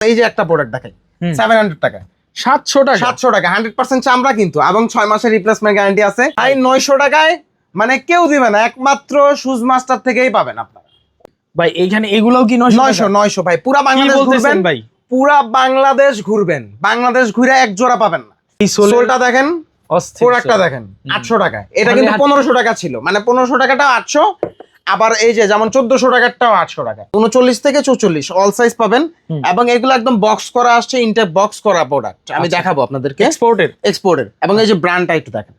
এই যে একটা প্রোডাক্ট দেখাই। সেভেন হান্ড্রেড টাকা। সাতশো টাকা। সাতশো টাকা হান্ড্রেড পার্সেন্ট চামড়া কিন্তু এবং ছয় মাসের রিপ্লেসমেন্ট গ্যারান্টি আছে। তাই নয়শো টাকায় মানে কেউ দিবে না একমাত্র শুজ মাস্টার থেকেই পাবেন আপনারা। ভাই এইখানে এগুলোও কি নয়শো নয়শো নয়শো ভাই পুরা বাংলাদেশ ঘুরবেন? ভাই? পুরা বাংলাদেশ ঘুরবেন। বাংলাদেশ ঘুরে এক জোড়া পাবেন না। এই সোলটা দেখেন প্রোডাক্টটা দেখেন আটশো টাকা এটা মানে কিন্তু পনেরোশো টাকা ছিল। মানে পনেরোশো টাকাটা আটশো আবার এই যে যেমন চোদ্দশো টাকারটাও আটশো টাকা। উনচল্লিশ থেকে চৌচল্লিশ অল সাইজ পাবেন। এবং এগুলো একদম বক্স করা আসছে ইন্টার বক্স করা প্রোডাক্ট আমি আচ্ছা। দেখাবো আপনাদেরকে। এক্সপোর্টের এক্সপোর্টের এবং এই যে ব্র্যান্ডটা একটু দেখেন।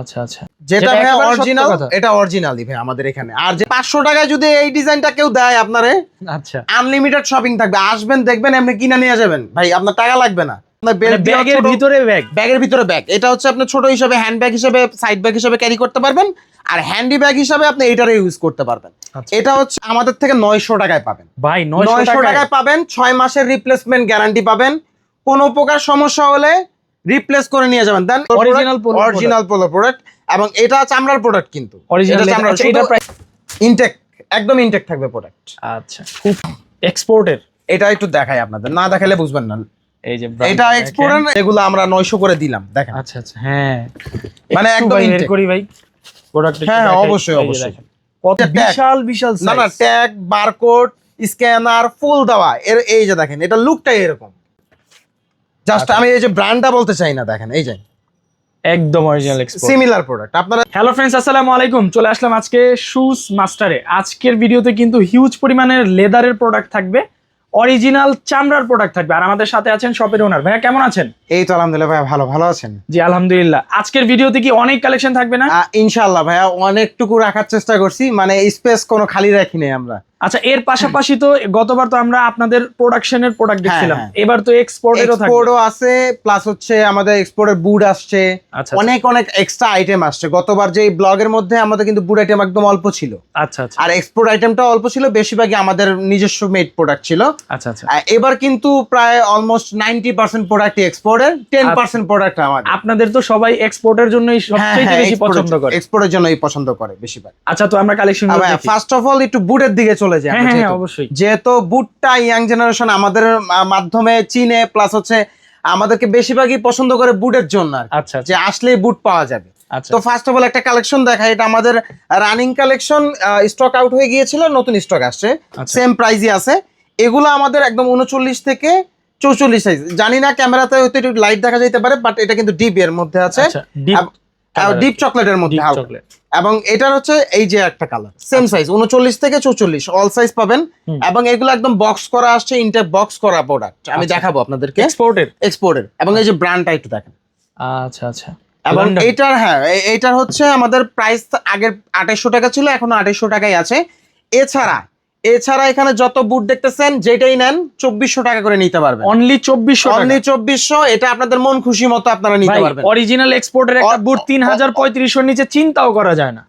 আচ্ছা আচ্ছা। যেটা ভাই অরিজিনাল কথা। এটা অরিজিনালই ভাই আমাদের এখানে। আর যে পাঁচশো টাকায় যদি এই ডিজাইনটা কেউ দেয় আপনারে আচ্ছা। আনলিমিটেড শপিং থাকবে। আসবেন দেখবেন এমনি কিনে নিয়ে যাবেন। ভাই আপনার টাকা লাগবে না। ব্যাগের ভিতরে ব্যাগ ব্যাগের ভিতরে ব্যাগ এটা হচ্ছে আপনি ছোট হিসাবে হ্যান্ড ব্যাগ হিসাবে সাইড ব্যাগ হিসাবে ক্যারি করতে পারবেন। আর হ্যান্ডি ব্যাগ হিসাবে আপনি এটারে ইউজ করতে পারবেন। আচ্ছা। এটা হচ্ছে আমাদের থেকে নয়শো টাকায় পাবেন। ভাই নয়শো টাকায়? পাবেন ছয় মাসের রিপ্লেসমেন্ট গ্যারান্টি পাবেন। কোনো প্রকার সমস্যা হলে রিপ্লেস করে নিয়ে যাবেন। দেন অরিজিনাল পোলো প্রোডাক্ট এবং এটা চামড়ার প্রোডাক্ট কিন্তু। অরিজিনাল আচ্ছা এটা প্রাইস ইনটেক একদম ইনটেক থাকবে প্রোডাক্ট আচ্ছা খুব এক্সপোর্টের এটা একটু দেখাই আপনাদের। না দেখালে বুঝবেন না। এই যে এটা এক্সপোর্ট এগুলো আমরা নয়শো করে দিলাম দেখেন। আচ্ছা আচ্ছা হ্যাঁ। মানে একদম ভাই করি ভাই। প্রোডাক্ট হ্যাঁ, অবশ্যই, অবশ্যই। কত বিশাল বিশাল না না ট্যাগ বারকোড স্ক্যানার ফুল দেওয়া। এর এই যে দেখেন এটা লুকটাই এরকম। জাস্ট আচ্ছা। আমি এই যে ব্র্যান্ডটা বলতে চাই না দেখেন এই যে। একদম অরিজিনাল এক্সপোর্ট সিমিলার প্রোডাক্ট আপনারা হ্যালো আসসালামু আলাইকুম। চলে আসলাম আজকে শুজ মাস্টারে আজকের ভিডিওতে কিন্তু হিউজ পরিমাণের লেদারের প্রোডাক্ট থাকবে। অরিজিনাল চামড়ার প্রোডাক্ট থাকবে। আর আমাদের সাথে আছেন শপের ওনার ভাইয়া কেমন আছেন? এই তো আলহামদুলিল্লাহ ভাইয়া ভালো ভালো আছেন? জি আলহামদুলিল্লাহ। আজকের ভিডিওতে কি অনেক কালেকশন থাকবে না? ইনশাল্লাহ ইনশাআল্লাহ ভাইয়া অনেকটুকু রাখার চেষ্টা করছি। মানে স্পেস কোনো খালি রাখি নাই আমরা। আচ্ছা এর পাশাপাশি তো গতবার তো আমরা আপনাদের প্রোডাকশনের প্রোডাক্ট দেখছিলাম। হ্যাঁ। এবার তো এক্সপোর্টেরও থাকবে। এক্সপোর্টও আছে প্লাস হচ্ছে আমাদের এক্সপোর্টের বুট আসছে। আচ্ছা অনেক অনেক এক্সট্রা আইটেম আসছে। গতবার যে ব্লগের মধ্যে আমাদের কিন্তু বুট আইটেম একদম অল্প ছিল। আচ্ছা আচ্ছা। আর এক্সপোর্ট আইটেমটা অল্প ছিল বেশিরভাগই আমাদের নিজস্ব মেড প্রোডাক্ট ছিল। আচ্ছা আচ্ছা। এবার কিন্তু প্রায় অলমোস্ট নাইনটি পার্সেন্ট প্রোডাক্ট এক্সপোর্টের টেন পার্সেন্ট প্রোডাক্ট আমাদের। আপনাদের তো সবাই এক্সপোর্টের জন্যই সবচেয়ে বেশি পছন্দ করে। এক্সপোর্টের জন্যই পছন্দ করে বেশিরভাগ। আচ্ছা তো আমরা কালেকশন ফার্স্ট অফ অল একটু বুটের দিকে চলে যায় হ্যাঁ হ্যাঁ অবশ্যই। যেহেতু বুটটা ইয়াং জেনারেশন আমাদের মাধ্যমে চিনে প্লাস হচ্ছে আমাদেরকে বেশিরভাগই পছন্দ করে বুটের জন্য আর আচ্ছা যে আসলেই বুট পাওয়া যাবে। আচ্ছা। তো ফার্স্ট অফ অল একটা কালেকশন দেখা এটা আমাদের রানিং কালেকশন স্টক আউট হয়ে গিয়েছিল নতুন স্টক আসছে। আচ্ছা। সেম প্রাইজই আছে। এগুলো আমাদের একদম উনচল্লিশ থেকে চৌচল্লিশ সাইজ জানি না ক্যামেরাতে হয়তো একটু লাইট দেখা যেতে পারে বাট এটা কিন্তু ডিপ এর মধ্যে আছে। আচ্ছা ডিপ চকলেটের মধ্যে এবং এটার হচ্ছে এই যে একটা কালার সেম সাইজ উনচল্লিশ থেকে চৌচল্লিশ অল সাইজ পাবেন। এবং এগুলো একদম বক্স করা আসছে ইন্টার বক্স করা প্রোডাক্ট আমি আচ্ছা। দেখাবো আপনাদেরকে। এক্সপোর্টের এক্সপোর্টের এবং এই যে ব্র্যান্ডটা একটু দেখেন। আচ্ছা আচ্ছা। এবং। এইটার হ্যাঁ এ- এইটার হচ্ছে আমাদের প্রাইস আগের আঠাইশশো টাকা ছিল এখন আঠাইশশো টাকাই আছে। এছাড়া এছাড়া এখানে যত বুট দেখতেছেন যেটাই নেন চব্বিশশো টাকা করে নিতে পারবেন। অনলি চব্বিশশো অনলি চব্বিশশো এটা আপনাদের মন খুশি মতো আপনারা নিতে পারবেন। অরিজিনাল এক্সপোর্টের একটা বুট তিন হাজার পঁয়ত্রিশশোর নিচে চিন্তাও করা যায় না।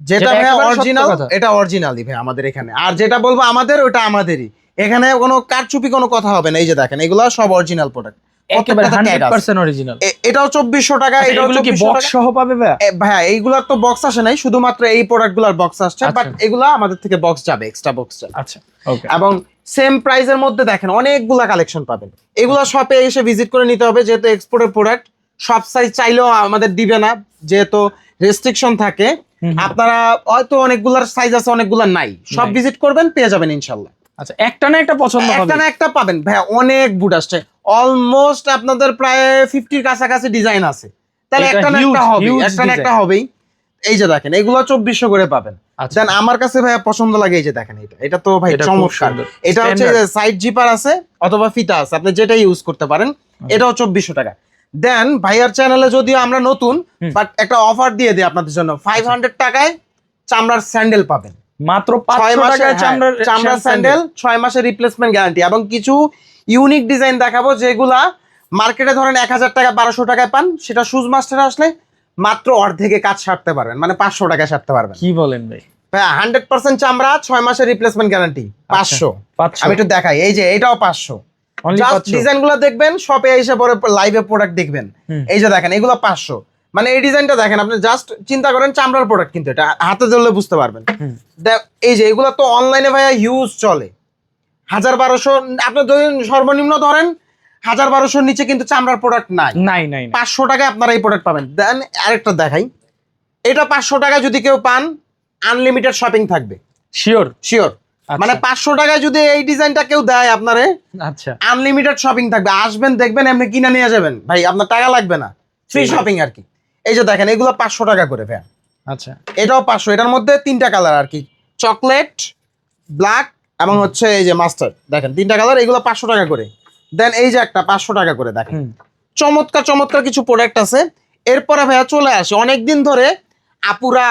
যেটা ভাই অরিজিনাল এটা অরিজিনালই ভাই আমাদের এখানে। আর যেটা বলব আমাদের ওটা আমাদেরই। এখানে কোনো কারচুপি কোনো কথা হবে না। এই যে দেখেন এগুলো সব অরিজিনাল প্রোডাক্ট এটাও চব্বিশশো টাকা এটাও কি বক্স সহ পাবে ভাইয়া? এইগুলার তো বক্স আসে নাই শুধুমাত্র এই প্রোডাক্টগুলার বক্স আসছে আচ্ছা। বাট এগুলা আমাদের থেকে বক্স যাবে এক্সট্রা বক্স যাবে। আচ্ছা এবং সেম প্রাইসের মধ্যে দেখেন অনেকগুলা কালেকশন পাবেন। এগুলা শপে এসে ভিজিট করে নিতে হবে যেহেতু এক্সপোর্টের প্রোডাক্ট সব সাইজ চাইলেও আমাদের দিবে না যেহেতু রেস্ট্রিকশন থাকে। আপনারা হয়তো অনেকগুলার সাইজ আছে অনেকগুলা নাই। সব ভিজিট করবেন পেয়ে যাবেন ইনশাল্লাহ। আচ্ছা একটা না একটা পছন্দ একটা না একটা পাবেন। ভাইয়া অনেক বুট আসছে। অলমোস্ট আপনাদের প্রায় ফিফটির কাছাকাছি ডিজাইন আছে। তাহলে একটা না একটা হবে একটা না একটা হবেই। এই যে দেখেন এগুলো চব্বিশশো করে পাবেন। আচ্ছা। দেন আমার কাছে ভাইয়া পছন্দ লাগে এই যে দেখেন এটা। এটা তো ভাই চমৎকার। এটা হচ্ছে সাইড জিপার আছে অথবা ফিতা আছে আপনি যেটা ইউজ করতে পারেন এটাও চব্বিশশো টাকা। দেন ভাইয়ার চ্যানেলে যদিও আমরা নতুন বাট একটা অফার দিয়ে দিই আপনাদের জন্য। ফাইভ হান্ড্রেড টাকায় চামড়ার স্যান্ডেল পাবেন। মাত্র পাঁচশো টাকায় হ্যাঁ, চামড়ার চামড়ার স্যান্ডেল ছয় মাসের রিপ্লেসমেন্ট গ্যারান্টি এবং কিছু ইউনিক ডিজাইন দেখাবো যেগুলা মার্কেটে ধরেন এক হাজার টাকা বারোশো টাকায় পান। সেটা শুজ মাস্টার আসলে মাত্র অর্ধেকে কাজ সারতে পারবেন মানে পাঁচশো টাকায় সারতে পারবেন। কি বলেন ভাই? হান্ড্রেড পার্সেন্ট চামড়া ছয় মাসের রিপ্লেসমেন্ট গ্যারান্টি পাঁচশো। আমি একটু দেখাই এই যে এটাও পাঁচশো। ডিজাইনগুলো দেখবেন শপে এসে পরে লাইভে প্রোডাক্ট দেখবেন। এই যে দেখেন এগুলো পাঁচশো। মানে এই ডিজাইনটা দেখেন আপনি জাস্ট চিন্তা করেন চামড়ার প্রোডাক্ট কিন্তু এটা। হাতে ধরলে বুঝতে পারবেন। এই যে এগুলো তো অনলাইনে ভাইয়া হিউজ চলে। হাজার বারোশো আপনি ধরেন সর্বনিম্ন ধরেন হাজার বারোশোর নিচে কিন্তু চামড়ার প্রোডাক্ট নাই। নাই নাই পাঁচশো টাকায় আপনারা এই প্রোডাক্ট পাবেন। দেন আরেকটা দেখাই। এটা পাঁচশো টাকা যদি কেউ পান আনলিমিটেড শপিং থাকবে। শিওর শিওর মানে পাঁচশো টাকায় যদি এই ডিজাইনটা কেউ দেয় আপনারে আচ্ছা। আনলিমিটেড শপিং থাকবে। আসবেন দেখবেন এমনি কিনে নিয়ে যাবেন। ভাই আপনার টাকা লাগবে না। ফ্রি শপিং আর কি। এই যে দেখেন এগুলো পাঁচশো টাকা করে ভাই আচ্ছা। এটাও পাঁচশো। এটার মধ্যে তিনটা কালার আর কি। চকলেট ব্ল্যাক এবং হচ্ছে এই যে মাস্টার দেখেন তিনটা কালার এগুলো পাঁচশো টাকা করে। দেন এই যে একটা পাঁচশো টাকা করে দেখেন। চমৎকার চমৎকার কিছু প্রোডাক্ট আছে। এরপরে ভাইয়া চলে আসে অনেক দিন ধরে আপুরা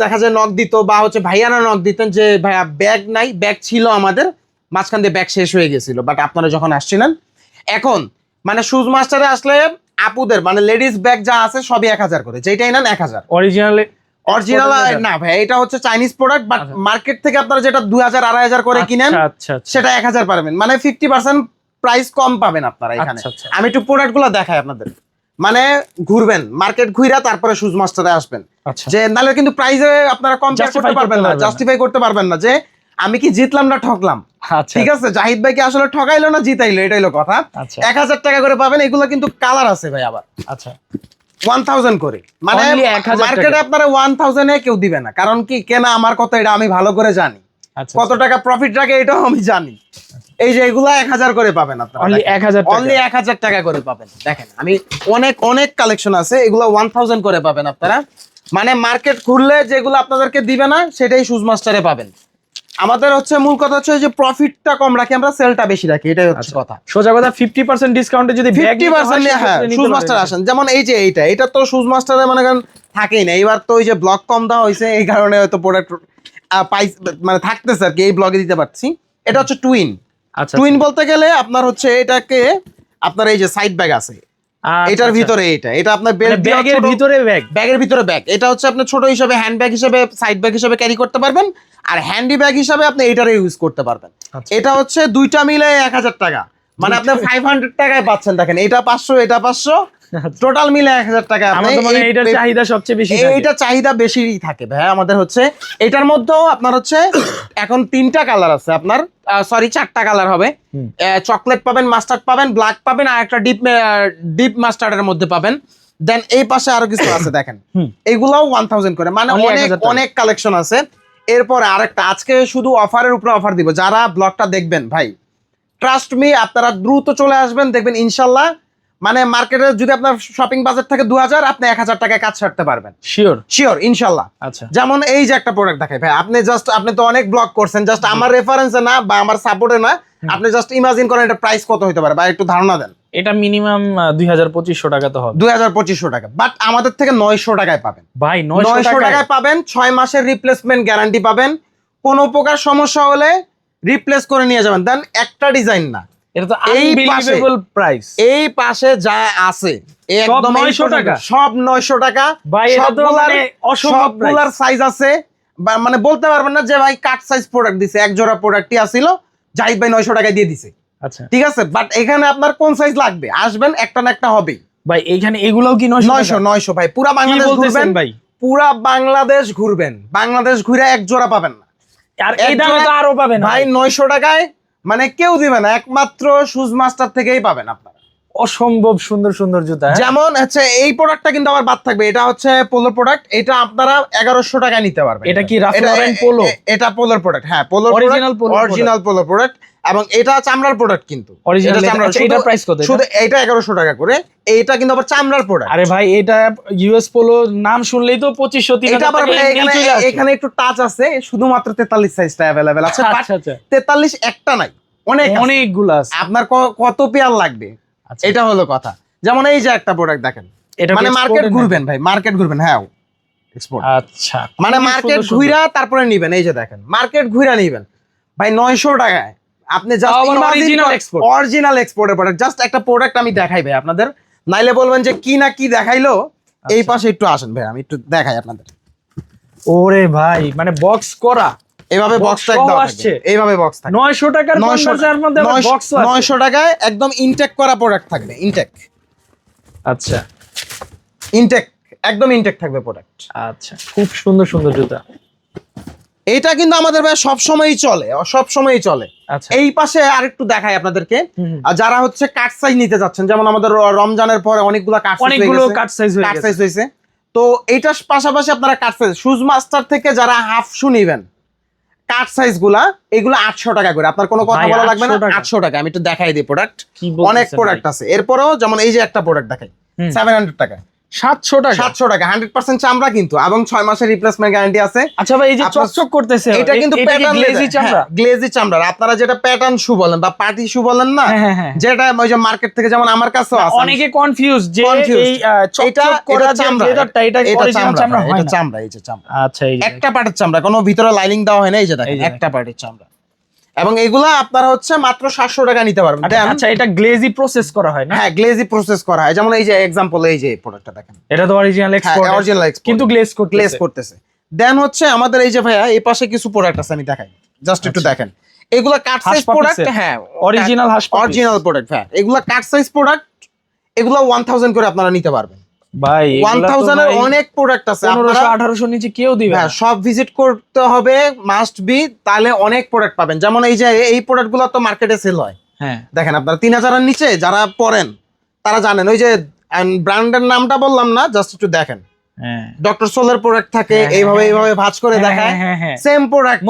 দেখা যায় নখ দিত বা হচ্ছে ভাইয়ানা নখ দিতেন যে ভাইয়া ব্যাগ নাই ব্যাগ ছিল আমাদের। মাঝখান দিয়ে ব্যাগ শেষ হয়ে গেছিল বাট আপনারা যখন আসছিলেন এখন মানে শুজ মাস্টারে আসলে আপুদের মানে লেডিস ব্যাগ যা আছে সবই এক হাজার করে যেটাই নেন এক হাজার। অরিজিনালে অরিজিনাল না ভাই এটা হচ্ছে চাইনিজ প্রোডাক্ট বাট আচ্ছা। মার্কেট থেকে আপনারা যেটা দুই হাজার আড়াই হাজার করে কিনেন আচ্ছা আচ্ছা। সেটা এক হাজার পাবেন মানে ফিফটি পার্সেন্ট প্রাইস কম পাবেন আপনারা এখানে। আচ্ছা, আচ্ছা। আমি একটু প্রোডাক্টগুলো দেখাই আপনাদের। মানে ঘুরবেন মার্কেট ঘুরা তারপরে শুজ মাস্টারে আসবেন। আচ্ছা। যে নাহলে কিন্তু প্রাইসে আপনারা কম করতে পারবেন না জাস্টিফাই করতে পারবেন না যে আমি কি জিতলাম না ঠকলাম। আচ্ছা। ঠিক আছে জাহিদ ভাই কি আসলে ঠকাইলো না জিতাইলো এটাই হলো কথা। আচ্ছা। এক হাজার টাকা করে পাবেন এগুলো কিন্তু কালার আছে ভাই আবার। আচ্ছা। ওয়ান থাউজেন্ড করে। মানে মার্কেটে আপনারা কেউ দিবে না। কারণ কি কেনা আমার কথা এটা আমি ভালো করে জানি। আচ্ছা কত টাকা প্রফিট রাখে এটাও আমি জানি। এই যে এগুলা এক হাজার করে পাবেন আপনারা। অনলি এক হাজার অনলি এক হাজার টাকা করে পাবেন। দেখেন আমি অনেক অনেক কালেকশন আছে এগুলো ওয়ান থাউজেন্ড করে পাবেন আপনারা। মানে মার্কেট খুললে যেগুলো আপনাদেরকে দিবে না সেটাই সুজ মাস্টারে পাবেন। আমাদের হচ্ছে মূল কথা হচ্ছে যে প্রফিটটা কম রাখি আমরা সেলটা বেশি রাখি এটাই হচ্ছে আচ্ছা। কথা। সোজা কথা ফিফটি পার্সেন্ট ডিসকাউন্টে যদি ব্যাগ ফিফটি পার্সেন্ট হ্যাঁ শুজ মাস্টার আসেন। যেমন এই যে এইটা এটা তো শুজ মাস্টারে মনে করেন থাকেই না। এবার তো ওই যে ব্লক কম দেওয়া হয়েছে এই কারণে হয়তো প্রোডাক্ট পাই মানে থাকতেছে আর কি এই ব্লগে দিতে পারছি। এটা হচ্ছে টুইন আচ্ছা টুইন বলতে গেলে আপনার হচ্ছে এটাকে আপনার এই যে সাইড ব্যাগ আছে আচ্ছা, এটার আচ্ছা। ভিতরে এটা। এটা আপনার মানে ব্যাগের ভিতরে ব্যাগ ব্যাগের ভিতরে ব্যাগ এটা হচ্ছে আপনি ছোট হিসাবে হ্যান্ড ব্যাগ হিসাবে সাইড ব্যাগ হিসাবে ক্যারি করতে পারবেন। আর হ্যান্ডি ব্যাগ হিসেবে আপনি এটারে ইউজ করতে পারবেন। আচ্ছা। এটা হচ্ছে দুইটা মিলে এক হাজার টাকা। মানে আপনি ফাইভ হান্ড্রেড টাকায় পাচ্ছেন দেখেন। এটা পাঁচশো এটা পাঁচশো। টোটাল মিলে এক হাজার টাকা। মনে এটার চাহিদা সবচেয়ে বেশি। এইটা চাহিদা বেশি থাকে। ভাই আমাদের হচ্ছে এটার মধ্যেও আপনার হচ্ছে এখন তিনটা কালার আছে। আপনার সরি চারটা কালার হবে। চকলেট পাবেন মাস্টার্ড পাবেন ব্ল্যাক পাবেন আর একটা ডিপ ডিপ মাস্টার্ডের মধ্যে পাবেন। দেন এই পাশে আরও কিছু আছে দেখেন। এগুলাও ওয়ান থাউজেন্ড করে। মানে অনেক অনেক কালেকশন আছে। এরপরে আরেকটা আজকে শুধু অফারের উপরে অফার দিব। যারা ব্লগটা দেখবেন ভাই ট্রাস্ট মি আপনারা দ্রুত চলে আসবেন দেখবেন ইনশাল্লাহ মানে মার্কেটে যদি আপনার শপিং বাজেট থাকে দু হাজার আপনি এক হাজার টাকায় কাজ ছাড়তে পারবেন। শিওর শিওর ইনশাল্লাহ। আচ্ছা। যেমন এই যে একটা প্রোডাক্ট দেখাই ভাই আপনি জাস্ট আপনি তো অনেক ব্লগ করছেন জাস্ট আমার রেফারেন্সে না বা আমার সাপোর্টে না আপনি জাস্ট ইমাজিন করেন এটা প্রাইস কত হতে পারে বা একটু ধারণা দেন। এটা মিনিমাম দুই হাজার পঁচিশশো টাকা তো হবে। দুই হাজার পঁচিশশো টাকা বাট আমাদের থেকে নয়শো টাকায় পাবেন। ভাই নয়শো নয়শো টাকায়? পাবেন ছয় মাসের রিপ্লেসমেন্ট গ্যারান্টি পাবেন। কোনো প্রকার সমস্যা হলে রিপ্লেস করে নিয়ে যাবেন। দেন একটা ডিজাইন না। এটা তো আনবিলিভেবল প্রাইস এই পাশে যা আছে একদম 900 টাকা? সব নয়শো টাকা। ভাই এটা তো মানে অসম্ভব সবগুলার সাইজ আছে। মানে বলতে পারবেন না যে ভাই কাট সাইজ প্রোডাক্ট দিছে এক জোড়া প্রোডাক্টই আসিল জাহিদ ভাই নয়শো টাকায় দিয়ে দিছে। আচ্ছা। ঠিক আছে? বাট এখানে আপনার কোন সাইজ লাগবে? আসবেন একটা না একটা হবেই। ভাই এইখানে এগুলোও কি নয়শো নয়শো ভাই পুরা বাংলাদেশ ঘুরবেন ভাই? পুরা বাংলাদেশ ঘুরবেন। বাংলাদেশ ঘুরে এক জোড়া পাবেন না। আর এই দামে তো আরও পাবেন। ভাই নয়শো টাকায় মানে কেউ দিবে না একমাত্র শুজ মাস্টার থেকেই পাবেন আপনারা অসম্ভব সুন্দর সুন্দর জুতা হ্যাঁ? যেমন হচ্ছে এই প্রোডাক্টটা কিন্তু আমার বাদ থাকবে এটা হচ্ছে পোলোর প্রোডাক্ট এটা আপনারা এগারোশো টাকায় নিতে পারবেন এটা কি পোলো? এটা পোলোর প্রোডাক্ট হ্যাঁ পোলোর অরিজিনাল পোলোর প্রোডাক্ট এবং এটা চামড়ার প্রোডাক্ট কিন্তু এটা। আচ্ছা, শুধু- কত? শুধু এটা এগারোশো টাকা করে এটা কিন্তু আবার চামড়ার প্রোডাক্ট আরে ভাই এটা ইউএস পোলো নাম শুনলেই তো পঁচিশশো তিন এটা আবার এখানে একটু টাচ আছে শুধুমাত্র তেতাল্লিশ সাইজটা অ্যাভেলেবেল আছে আচ্ছা আচ্ছা তেতাল্লিশ একটা নাই অনেক। অনেকগুলো আছে আপনার কত পেয়ার লাগবে আচ্ছা। এটা হলো কথা যেমন এই যে একটা প্রোডাক্ট দেখেন এটা মানে মার্কেট ঘুরবেন ভাই মার্কেট ঘুরবেন হ্যাঁ এক্সপোর্ট আচ্ছা মানে মার্কেট। ঘুরা তারপরে নিবেন এই যে দেখেন মার্কেট ঘুরা নিবেন ভাই নয়শো টাকায় আপনি। অরিজিনাল এক্সপোর্টের প্রোডাক্ট জাস্ট একটা প্রোডাক্ট আমি দেখাই ভাই আপনাদের। নাইলে বলবেন যে কি না কি দেখাইলো? এই আচ্ছা। পাশে একটু আসেন ভাই আমি একটু দেখাই আপনাদের। ওরে ভাই মানে বক্স করা। এইভাবে বক্সটা একদম আসছে? এইভাবে বক্স থাকে। নয়শো টাকার নয়শো কনভার্সের মধ্যে বক্স নয়শো টাকায় একদম ইনটেক করা প্রোডাক্ট থাকবে ইনটেক আচ্ছা। ইনটেক একদম ইনটেক থাকবে প্রোডাক্ট আচ্ছা খুব সুন্দর সুন্দর জুতা। এটা কিন্তু আমাদের ভাই সব সময়ই চলে সব সময়ই চলে। আচ্ছা। এই পাশে আরেকটু দেখাই আপনাদেরকে। যারা হচ্ছে কাট সাইজ নিতে যাচ্ছেন যেমন আমাদের রমজানের পরে অনেকগুলো কাট অনেকগুলো কাট সাইজ কাট সাইজ হয়েছে। তো এইটার পাশাপাশি আপনারা কাট সাইজ শুজ মাস্টার থেকে যারা হাফ শু নিবেন কাট সাইজগুলা এগুলো আটশো টাকা করে। আপনার কোনো কথা বলা লাগবে না আটশো টাকা। আমি একটু দেখাই দিই প্রোডাক্ট অনেক প্রোডাক্ট আছে। এরপরেও যেমন এই যে একটা প্রোডাক্ট দেখাই সেভেন হান্ড্রেড টাকা সাতশো টাকা। সাতশো টাকা হান্ড্রেড পার্সেন্ট চামড়া কিন্তু এবং ছয় মাসের রিপ্লেসমেন্ট গ্যারান্টি আছে। আচ্ছা ভাই এই যে চকচক করতেছে এটা কিন্তু প্যাটার্ন গ্লেজি চামড়া? গ্লেজি চামড়া আপনারা যেটা প্যাটার্ন শু বলেন বা পার্টি শু বলেন না হ্যাঁ হ্যাঁ হ্যাঁ। যেটা ওই যে মার্কেট থেকে যেমন আমার কাছেও আছে। অনেকে কনফিউজ যে এই চকচক করা চামড়া। এটা এটা চামড়া এটা চামড়া এই যে চামড়া। আচ্ছা এই একটা পার্টের চামড়া কোনো ভিতরে লাইনিং দেওয়া হয় না এই যে দেখেন একটা পার্টের চামড়া। এবং এগুলা আপনারা হচ্ছে মাত্র সাতশো টাকা নিতে পারবেন। আচ্ছা, আচ্ছা এটা গ্লেজি প্রসেস করা হয় না? হ্যাঁ গ্লেজি প্রসেস করা হয়। যেমন এই যে এক্সাম্পল এই যে প্রোডাক্টটা দেখেন। এটা তো অরিজিনাল এক্সপোর্ট অরিজিনাল এক্সপোর্ট কিন্তু গ্লেজ করতে গ্লেজ করতেছে। দেন হচ্ছে আমাদের এই যে ভাইয়া এই পাশে কিছু প্রোডাক্ট আছে আমি দেখাই। জাস্ট একটু দেখেন। এগুলা কাট সাইজ প্রোডাক্ট হ্যাঁ অরিজিনাল অরিজিনাল প্রোডাক্ট হ্যাঁ। এগুলা কাট সাইজ প্রোডাক্ট এগুলো ওয়ান থাউজেন্ড করে আপনারা নিতে পারবেন। ভাই ওয়ান থাউজেন্ড এর অনেক প্রোডাক্ট আছে পনেরোশো আপনারা- আঠারোশো নিচে কেউ দিবে হ্যাঁ সব ভিজিট করতে হবে মাস্ট বি তাহলে অনেক প্রোডাক্ট পাবেন। যেমন এই যে এই প্রোডাক্টগুলো তো মার্কেটে সেল হয়। হ্যাঁ। দেখেন আপনারা তিন হাজারের নিচে যারা পড়েন তারা জানেন ওই যে ব্র্যান্ডের নামটা বললাম না জাস্ট একটু দেখেন। ডক্টর সোলের প্রোডাক্ট থাকে হ্যাঁ, এইভাবে হ্যাঁ, এইভাবে ভাঁজ করে হ্যাঁ, দেখায়। সেম প্রোডাক্ট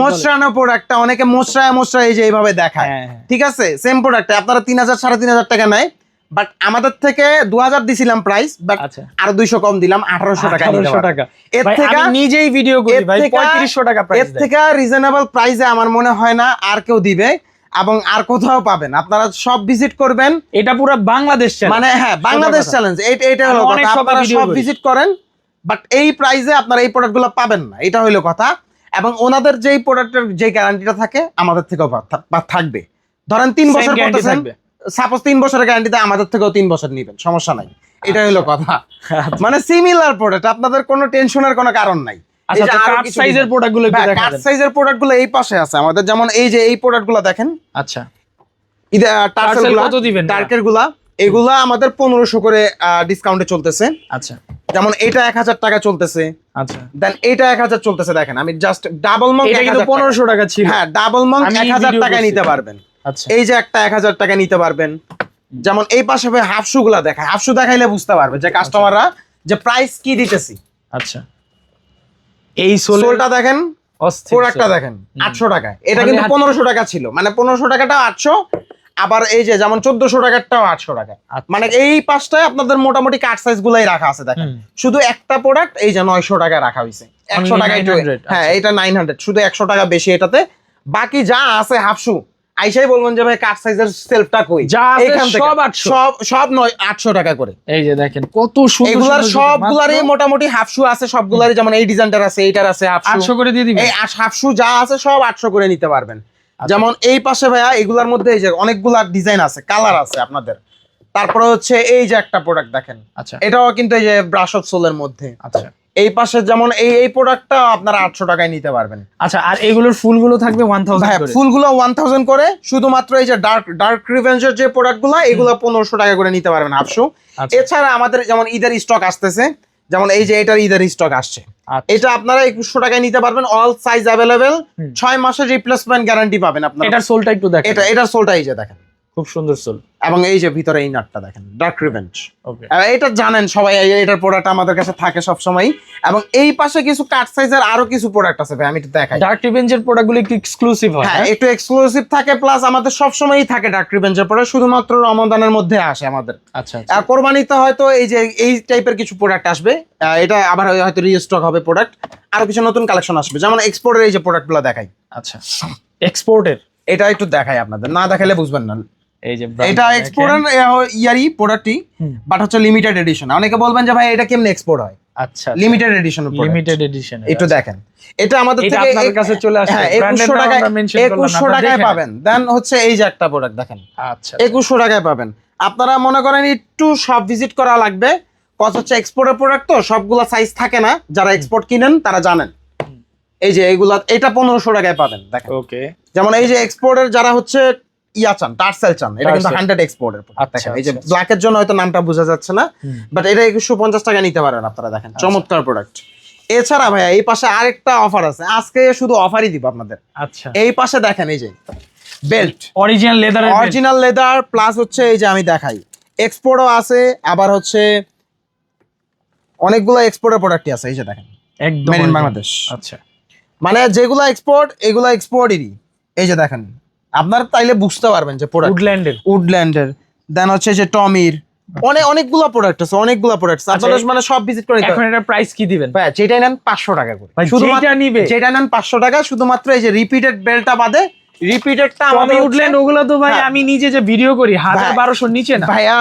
মোচড়ানো। প্রোডাক্টটা অনেকে মোচড়ায় মোচড়ায় এই যে এইভাবে দেখায়। ঠিক আছে? সেম প্রোডাক্ট আপনারা তিন হাজার সাড়ে তিন হাজার টাকা নেয়। বাট আমাদের থেকে দু হাজার দিছিলাম প্রাইস বাট আচ্ছা। আরও দুইশো কম দিলাম আঠারোশো টাকা নিতে 1800 পারবেন। টাকা। এর থেকে নিজেই ভিডিও করি এর ভাই থেকে- পঁয়ত্রিশশো টাকা এর থেকে রিজনেবল প্রাইসে আমার মনে হয় না আর কেউ দিবে এবং আর কোথাও পাবেন। আপনারা সব ভিজিট করবেন। এটা পুরো বাংলাদেশ মানে হ্যাঁ বাংলাদেশ চ্যালেঞ্জ এটা হলো কথা। আপনারা সব ভিজিট করেন বাট এই প্রাইসে আপনারা এই প্রোডাক্টগুলো পাবেন না। এটা হলো কথা। এবং ওনাদের যেই প্রোডাক্টের যে গ্যারান্টিটা থাকে আমাদের থেকেও থাকবে। ধরেন তিন বছর করতেছেন থাকবে। সাপোজ তিন বছরের গ্যারান্টিতে আমাদের থেকেও তিন বছর নিবেন সমস্যা নাই। এটা হলো কথা। আচ্ছা। মানে সিমিলার প্রোডাক্ট আপনাদের কোনো টেনশনের কোনো কারণ নাই। আচ্ছা সাইজের একটু হ্যাঁ। সাইজের প্রোডাক্টগুলো এই পাশে আছে আমাদের। যেমন এই যে এই প্রোডাক্টগুলো দেখেন। আচ্ছা। টার্সেল Tarsal কত দিবেন? টার্কেরগুলা এগুলা আমাদের পনেরোশো করে ডিসকাউন্টে চলতেছে। আচ্ছা। যেমন এটা এক হাজার টাকা চলতেছে। আচ্ছা। দেন এটা এক হাজার চলতেছে দেখেন। আমি জাস্ট ডাবল মং পনেরোশো টাকা ছিল। হ্যাঁ ডাবল মং এক হাজার টাকায় নিতে পারবেন। আচ্ছা এই যে একটা এক হাজার টাকা নিতে পারবেন। যেমন এই পাশে হাফ শু গুলা দেখায়। হাফ শু দেখাইলে বুঝতে পারবে যে কাস্টমাররা যে প্রাইস কি দিতেছি। আচ্ছা। এই সোলটা দেখেন প্রোডাক্টটা দেখেন আটশো টাকা এটা মানে কিন্তু পনেরোশো টাকা ছিল। মানে পনেরোশো টাকাটাও আটশো আবার এই যে যেমন চোদ্দশো টাকারটাও আটশো টাকা। আচ্ছা। মানে এই পাঁচটায় আপনাদের মোটামুটি কাট সাইজ গুলাই রাখা আছে দেখেন। শুধু একটা প্রোডাক্ট এই যে নয়শো টাকা রাখা হয়েছে একশো Only টাকা হ্যাঁ আচ্ছা। এটা নাইন হান্ড্রেড শুধু একশো টাকা বেশি এটাতে। বাকি যা আছে হাফশু আইসাই বলবেন যে ভাই কাট সাইজের সেলফটা কই? যা আছে এইখান থেকে। সব 800 সব সব নয় আটশো টাকা করে। এই যে দেখেন কত সুন্দর এগুলার সবগুলারই মোটামুটি হাফশু আছে সবগুলারই যেমন এই ডিজাইনটার আছে এইটার আছে হাফশু আটশো করে দিয়ে দিবেন? এই হাফশু যা আছে সব আটশো করে নিতে পারবেন। আচ্ছা। যেমন এই পাশে ভাইয়া এগুলার মধ্যে এই যে অনেকগুলা ডিজাইন আছে কালার আছে আপনাদের। তারপরে হচ্ছে এই যে একটা প্রোডাক্ট দেখেন। আচ্ছা। এটাও কিন্তু এই যে ব্রাশ অফ সোলের মধ্যে। আচ্ছা। এই পাশে যেমন এই এই প্রোডাক্টটা আপনারা আটশো টাকায় নিতে পারবেন। আচ্ছা আর এগুলোর ফুলগুলো থাকবে ওয়ান থাউজেন্ড করে? ফুলগুলো ওয়ান থাউজেন্ড করে শুধুমাত্র এই যে ডার্ক ডার্ক রিভেঞ্জের যে প্রোডাক্টগুলো এগুলো পনেরোশো টাকা করে নিতে পারবেন হাফশু আচ্ছা। এছাড়া আমাদের যেমন ঈদের স্টক আসতেছে যেমন এই যে এটার ঈদের স্টক আসছে। আচ্ছা। এটা আপনারা একুশশো টাকায় নিতে পারবেন অল সাইজ অ্যাভেলেবেল। ছয় মাসের রিপ্লেসমেন্ট গ্যারান্টি পাবেন আপনারা। এটার সোলটা একটু দেখেন। এটা এটার সোলটা এই যে দেখেন। খুব সুন্দর সোল এবং এই যে ভিতরে এই নাটটা দেখেন ডার্ক রিভেঞ্জ ওকে এটা জানেন সবাই এই- এটার প্রোডাক্ট আমাদের কাছে থাকে সব সময় এবং এই পাশে কিছু কাট সাইজের আরও কিছু প্রোডাক্ট আছে ভাই আমি একটু দেখাই। ডার্ক রিভেঞ্জের প্রোডাক্টগুলো একটু এক্সক্লুসিভ হয় হ্যাঁ হ্যাঁ? একটু এক্সক্লুসিভ থাকে প্লাস আমাদের সব সময়ই থাকে ডার্ক রিভেঞ্জের পরে শুধুমাত্র রমদানের মধ্যে আসে আমাদের। আচ্ছা আচ্ছা। আর কোরবানিতে হয়তো এই যে এই টাইপের কিছু প্রোডাক্ট আসবে। এটা আবার হয়তো রিস্টক হবে প্রোডাক্ট আরও কিছু নতুন কালেকশন আসবে। যেমন এক্সপোর্টের এই যে প্রোডাক্টগুলো দেখাই। আচ্ছা। এক্সপোর্টের এটা একটু দেখাই আপনাদের। না দেখালে বুঝবেন না। এই যে এটা এক্সপোর্টের ইয়ারই প্রোডাক্টই। বাট হচ্ছে লিমিটেড এডিশন অনেকে বলবেন যে ভাই এটা কেমনে এক্সপোর্ট হয়? আচ্ছা লিমিটেড এডিশন লিমিটেড এডিশন একটু দেখেন। এটা আমাদের থেকে আপনাদের কাছে চলে। হ্যাঁ এর একুশশো নাম টাকায় আমরা mention করলাম না, একুশশো আপনারা টাকায় পাবেন। দেন হচ্ছে এই যে একটা প্রোডাক্ট দেখেন। আচ্ছা একুশশো টাকায় পাবেন। আপনারা মনে করেন একটু সব ভিজিট করা লাগবে। কত হচ্ছে এক্সপোর্টের প্রোডাক্ট তো সবগুলা সাইজ থাকে না। যারা এক্সপোর্ট কিনেন তারা জানেন। এই যে এইগুলা এটা পনেরোশো টাকায় পাবেন দেখেন। ওকে যেমন এই যে এক্সপোর্টের যারা হচ্ছে ইয়া চান টার্সেল চান এটা কিন্তু হান্ড্রেড এক্সপোর্টের আচ্ছা, এই যে আচ্ছা, ব্ল্যাকের জন্য হয়তো নামটা বোঝা যাচ্ছে না বাট এটা একুশশো পঞ্চাশ টাকা নিতে পারেন আপনারা দেখেন আচ্ছা। চমৎকার প্রোডাক্ট এছাড়া ভাইয়া এই পাশে আরেকটা অফার আছে আজকে শুধু অফারই দিব আপনাদের। আচ্ছা। এই পাশে দেখেন এই যে বেল্ট অরিজিনাল লেদারের অরিজিনাল লেদার প্লাস হচ্ছে এই যে আমি দেখাই। এক্সপোর্টও আছে আবার হচ্ছে অনেকগুলো এক্সপোর্টের প্রোডাক্টই আছে এই যে দেখেন। একদম। বাংলাদেশ আচ্ছা। মানে যেগুলো এক্সপোর্ট এগুলো এক্সপোর্টেরই এই যে দেখেন আপনার তাইলে বুঝতে পারবেন যে প্রোডাক্ট উডল্যান্ডের উডল্যান্ডের দেন হচ্ছে যে টমির অনেক অনেকগুলো প্রোডাক্ট আছে অনেকগুলো প্রোডাক্ট আপনারা আচ্ছা, মানে সব ভিজিট করে এখন এটা প্রাইস কি দিবেন? ভাই যেটা নেন পাঁচশো টাকা করে। শুধুমাত্র যেটা নিবে। যেটা নেন পাঁচশো টাকা শুধুমাত্র এই যে রিপিটেড বেলটা বাদে রিপিটেডটা আমাদের উডল্যান্ড ওগুলো তো ভাই হ্যাঁ। আমি নিজে যে ভিডিও করি হাজার ভাই, বারোশোর নিচে না। ভাইয়া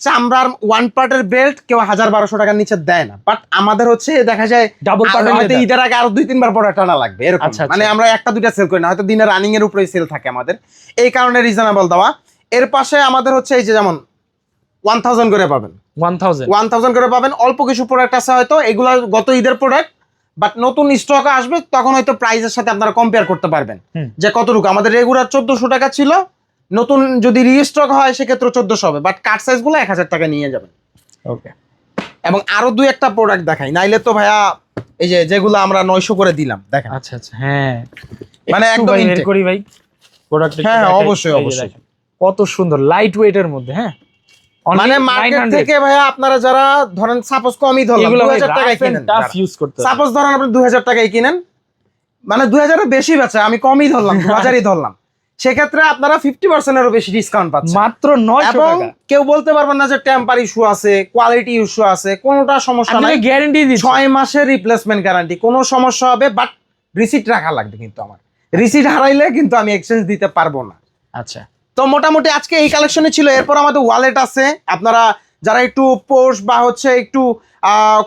চামড়ার ওয়ান পার্টের বেল্ট কেউ হাজার বারোশো টাকার নিচে দেয় না। বাট আমাদের হচ্ছে দেখা যায় ডাবল হয়তো ঈদের আগে আরও দুই তিনবার প্রোডাক্ট আনা লাগবে এরকম। আচ্ছা, আচ্ছা। মানে আমরা একটা দুইটা সেল করি না হয়তো দিনে রানিং এর উপরে সেল থাকে আমাদের। এই কারণে রিজনেবল দেওয়া। এর পাশে আমাদের হচ্ছে এই যে যেমন ওয়ান থাউজেন্ড করে পাবেন। ওয়ান থাউজেন্ড ওয়ান থাউজেন্ড করে পাবেন। অল্প কিছু প্রোডাক্ট আছে হয়তো এগুলো গত ঈদের প্রোডাক্ট বাট নতুন স্টক আসবে তখন হয়তো প্রাইসের সাথে আপনারা কম্পেয়ার করতে পারবেন। যে কতটুকু? আমাদের রেগুলার চোদ্দশো টাকা ছিল নতুন যদি রিস্টক হয় সেক্ষেত্রে চোদ্দশো হবে। বাট কাট সাইজগুলো এক হাজার টাকা নিয়ে যাবেন। ওকে এবং আরও দুই একটা প্রোডাক্ট দেখাই। নাইলে তো ভাইয়া এই যে যেগুলো আমরা নয়শো করে দিলাম দেখেন। আচ্ছা আচ্ছা হ্যাঁ। মানে একদম করি ভাই। প্রোডাক্ট হ্যাঁ, অবশ্যই, অবশ্যই। কত সুন্দর লাইট ওয়েটের মধ্যে হ্যাঁ? মানে মার্কেট থেকে ভাইয়া আপনারা যারা ধরেন সাপোজ কমই ধরলাম এগুলো দু হাজার টাকায় কিনেন। টাফ ইউজ করতে সাপোজ ধরেন আপনি দুই হাজার টাকায় কিনেন মানে দুই হাজারের বেশি বেচে আমি কমই ধরলাম দু হাজারই ধরলাম। সেক্ষেত্রে আপনারা ফিফটি পার্সেন্টেরও বেশি ডিসকাউন্ট পাচ্ছেন। মাত্র নয় এবং কেউ বলতে পারবেন না যে টেম্পার ইস্যু আছে কোয়ালিটি ইস্যু আছে কোনোটা সমস্যা নাই। আমি গ্যারান্টি ছয় মাসের রিপ্লেসমেন্ট গ্যারান্টি কোনো সমস্যা হবে বাট রিসিট রাখা লাগবে কিন্তু আমার। রিসিট হারাইলে কিন্তু আমি এক্সচেঞ্জ দিতে পারব না। আচ্ছা। তো মোটামুটি আজকে এই কালেকশনে ছিল। এরপর আমাদের ওয়ালেট আছে। আপনারা যারা একটু পোস্ট বা হচ্ছে একটু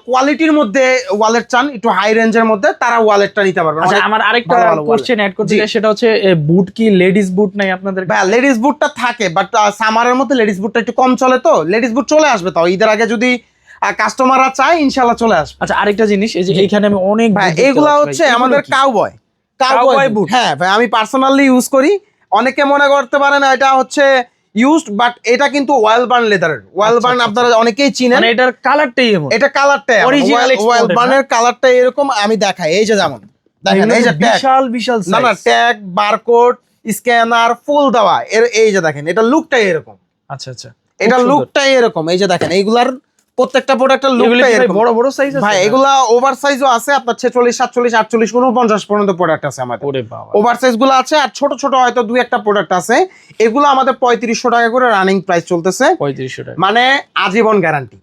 কোয়ালিটির মধ্যে ওয়ালেট চান একটু হাই রেঞ্জের মধ্যে তারা ওয়ালেটটা নিতে পারবেন। আচ্ছা আমার আরেকটা। কোশ্চেন অ্যাড করতে চাই সেটা হচ্ছে বুট কি লেডিস বুট নাই আপনাদের? ভাইয়া লেডিস বুটটা থাকে বাট সামারের মধ্যে লেডিস বুটটা একটু কম চলে তো লেডিস বুট চলে আসবে তাও ঈদের আগে যদি কাস্টমাররা চায় ইনশাল্লাহ চলে আসবে। আচ্ছা আরেকটা জিনিস এই যে এইখানে আমি অনেক ভাই এগুলা হচ্ছে আমাদের? কাউবয় কাউবয় বুট হ্যাঁ ভাই আমি পার্সোনালি ইউজ করি। অনেকে মনে করতে পারেন এটা হচ্ছে ইউজড বাট এটা কিন্তু ওয়াইল বার্ন লেদারের ওয়েল বার্ন আচ্ছা, আপনারা অনেকেই চিনেন। মানে এটার কালারটাই এমন। এটা কালারটাই অরিজিনাল ওয়াইল বার্নের কালারটা এরকম আমি দেখাই। এই যে যেমন দেখেন এই যে বিশাল বিশাল না না ট্যাগ বারকোড স্ক্যানার ফুল দেওয়া। এর এই যে দেখেন এটা লুকটাই এরকম। আচ্ছা আচ্ছা। এটা। লুকটাই এরকম। এই যে দেখেন এইগুলার প্রত্যেকটা প্রোডাক্টের এরকম। বড় বড় সাইজ আছে ভাই এগুলা ওভার সাইজও আছে আপনার ছেচল্লিশ সাতচল্লিশ আটচল্লিশ উনপঞ্চাশ পর্যন্ত প্রোডাক্ট আছে আমাদের। ওরে বাবা। ওভার সাইজগুলো আছে আর ছোট ছোট হয়তো দুই একটা প্রোডাক্ট আছে। এগুলো আমাদের পঁয়ত্রিশশো টাকা করে রানিং প্রাইস চলতেছে। 3500 টাকা। মানে আজীবন গ্যারান্টি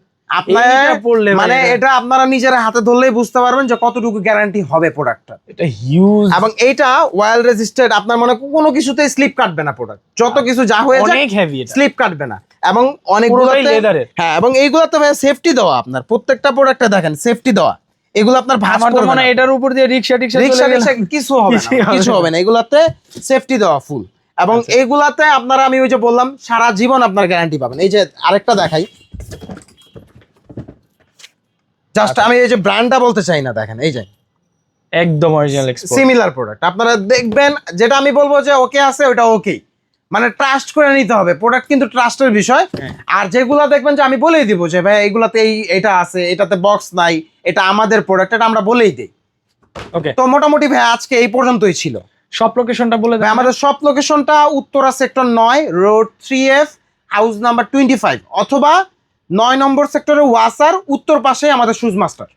মানে এটা আপনারা নিজের হাতে ধরলেই বুঝতে পারবেন যে কতটুকু গ্যারান্টি হবে প্রোডাক্টটা এটা হিউজ এবং এইটা ওয়াল রেজিস্টার্ড আপনার মানে কোনো কিছুতে স্লিপ কাটবে না প্রোডাক্ট যত কিছু যা হয়ে যায় অনেক হেভি স্লিপ কাটবে না। এবং অনেকগুলোতে হ্যাঁ এবং এইগুলোতে ভাই সেফটি দেওয়া আপনার। প্রত্যেকটা প্রোডাক্টে দেখেন সেফটি দেওয়া। এগুলো আপনার ভাঁজ করবে মনে এটার উপর দিয়ে রিকশা টিকশা চলে কিছু হবে না কিছু হবে না। এগুলাতে সেফটি দেওয়া ফুল এবং আচ্ছা। এইগুলাতে আপনারা আমি ওই যে বললাম সারা জীবন আপনার গ্যারান্টি পাবেন। এই যে আরেকটা দেখাই। জাস্ট। আমি এই যে ব্র্যান্ডটা বলতে চাই না দেখেন এই যে। একদম অরিজিনাল এক্সপোর্ট সিমিলার প্রোডাক্ট আপনারা দেখবেন যেটা আমি বলব যে ওকে আছে ওটা ওকে মানে ট্রাস্ট করে নিতে হবে। প্রোডাক্ট কিন্তু ট্রাস্টের বিষয়। হ্যাঁ। আর যেগুলা দেখবেন যে আমি বলেই দিব যে ভাই এগুলাতে এই এটা আছে এটাতে বক্স নাই এটা আমাদের প্রোডাক্ট এটা আমরা বলেই দিই। ওকে তো মোটামুটি ভাই আজকে এই পর্যন্তই ছিল। সব লোকেশনটা বলে দেন। আমাদের সব লোকেশনটা উত্তরা সেক্টর নয় road three F house number twenty five অথবা নয় নম্বর সেক্টরে ওয়াসার উত্তর পাশে আমাদের শুজ মাস্টার